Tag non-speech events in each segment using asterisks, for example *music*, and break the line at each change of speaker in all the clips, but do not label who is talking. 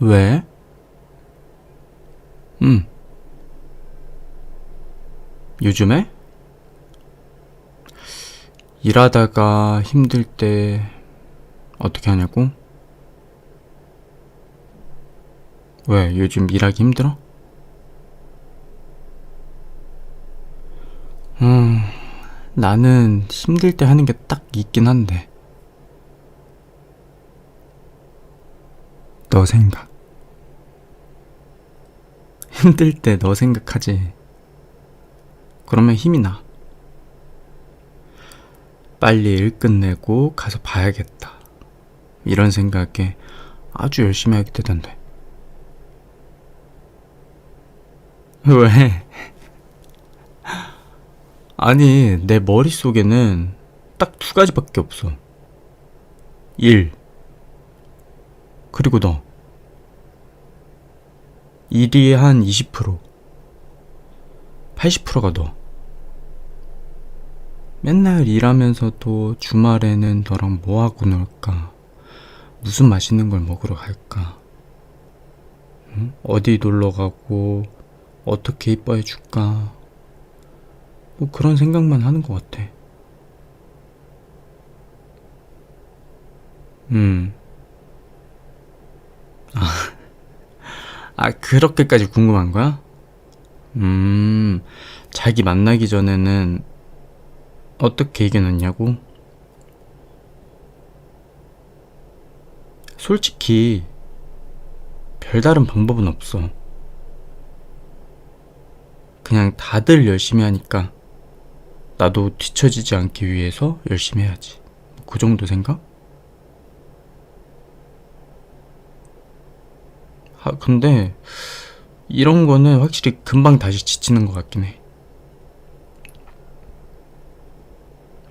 왜? 음. 요즘에? 일하다가 힘들 때 어떻게 하냐고? 왜 요즘 일하기 힘들어? 음, 나는 힘들 때 하는 게 딱 있긴 한데. 너 생각. 힘들 때 너 생각하지. 그러면 힘이 나. 빨리 일 끝내고 가서 봐야겠다. 이런 생각에 아주 열심히 하게 되던데. 왜? *laughs* 아니, 내 머릿속에는 딱 두 가지밖에 없어. 일. 그리고 너. 일이 한 20%. 80%가 너. 맨날 일하면서도 주말에는 너랑 뭐하고 놀까? 무슨 맛있는 걸 먹으러 갈까? 응? 어디 놀러 가고, 어떻게 이뻐해 줄까? 뭐 그런 생각만 하는 것 같아. 음. 아, 그렇게까지 궁금한 거야? 음, 자기 만나기 전에는 어떻게 얘기했냐고? 솔직히, 별다른 방법은 없어. 그냥 다들 열심히 하니까, 나도 뒤처지지 않기 위해서 열심히 해야지. 그 정도 생각? 아, 근데 이런 거는 확실히 금방 다시 지치는 것 같긴 해.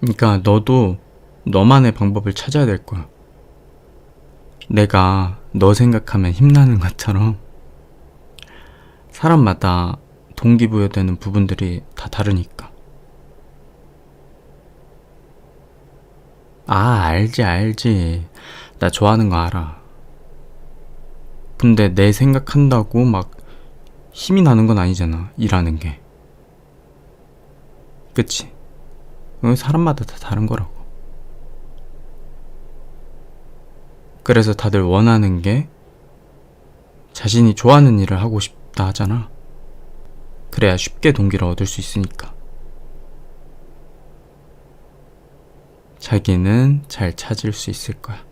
그러니까 너도 너만의 방법을 찾아야 될 거야. 내가 너 생각하면 힘나는 것처럼 사람마다 동기부여되는 부분들이 다 다르니까. 아, 알지, 알지. 나 좋아하는 거 알아. 근데 내 생각한다고 막 힘이 나는 건 아니잖아. 일하는 게. 그치? 사람마다 다 다른 거라고. 그래서 다들 원하는 게 자신이 좋아하는 일을 하고 싶다 하잖아. 그래야 쉽게 동기를 얻을 수 있으니까. 자기는 잘 찾을 수 있을 거야.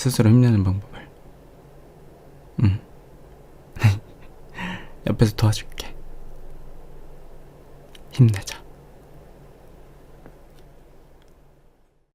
스스로 힘내는 방법을. 응. *laughs* 옆에서 도와줄게. 힘내자.